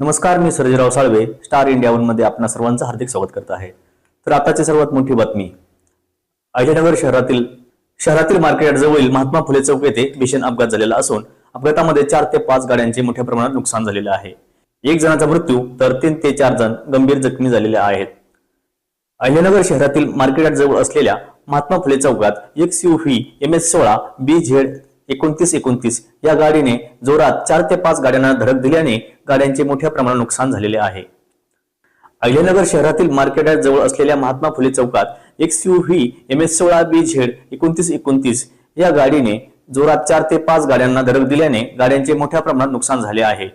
नमस्कार मी Sarjerao Salve star India वनमध्ये आपणा सर्वांचं हार्दिक स्वागत करत आहे. तर आताची सर्वात मोठी बातमी. अहिल्यानगर शहरातील शहरातील मार्केट जवळील महात्मा फुले चौक येथे भीषण अपघात झालेला असून अपघातामध्ये चार ते पाच गाड्यांचे मोठ्या प्रमाणात नुकसान झालेलं आहे. एक जणाचा मृत्यू तर तीन ते चार जण गंभीर जखमी झालेले आहेत. अहिल्यानगर शहरातील मार्केट जवळ असलेल्या महात्मा फुले चौकात एक सीव्ही एम एस सोळा बी झेड एकोणतीस एकोणतीस. या गाडीने जोरात चार ते पाच गाड्यांना धडक दिल्याने गाड्यांचे मोठ्या प्रमाणात नुकसान झालेले आहे. अहिल्यानगर शहरातील मार्केट जवळ असलेल्या महात्मा फुले चौकात X U V M S सोळा बी झेड एकोणतीस एकोणतीस या गाडीने जोरात चार ते पाच गाड्यांना धडक दिल्याने गाड्यांचे मोठ्या प्रमाणात नुकसान झाले आहे.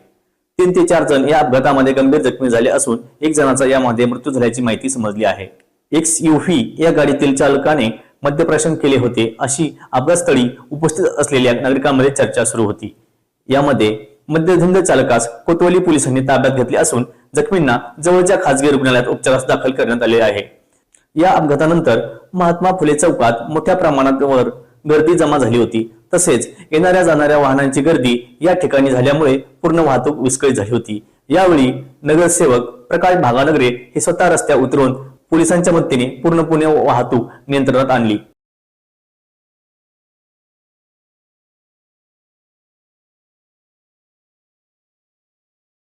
तीन ते चार जण या अपघातामध्ये गंभीर जखमी झाले असून एक जणाचा यामध्ये मृत्यू झाल्याची माहिती समजली आहे. एक्स यू व्ही या गाडीतील चालकाने मद्यप्राशन केले होते अशी अपघातस्थळी उपस्थित असलेल्या नागरिकांमध्ये चर्चा सुरू होती. यामध्ये मद्यधंद चालकास कोतवाली पोलिसांनी ताब्यात घेतले असून जखमींना जवळच्या खासगी रुग्णालयात उपचारास दाखल करण्यात आले आहे. या अपघातानंतर महात्मा फुले चौकात मोठ्या प्रमाणात गर्दी जमा झाली होती. तसेच येणाऱ्या जाणाऱ्या वाहनांची गर्दी या ठिकाणी झाल्यामुळे पूर्ण वाहतूक विस्कळीत झाली होती. यावेळी नगरसेवक प्रकाश भागानगरे हे स्वतः रस्त्यावर उतरून पोलिसांच्या मदतीने पूर्णपणे वाहतूक नियंत्रणात आणली.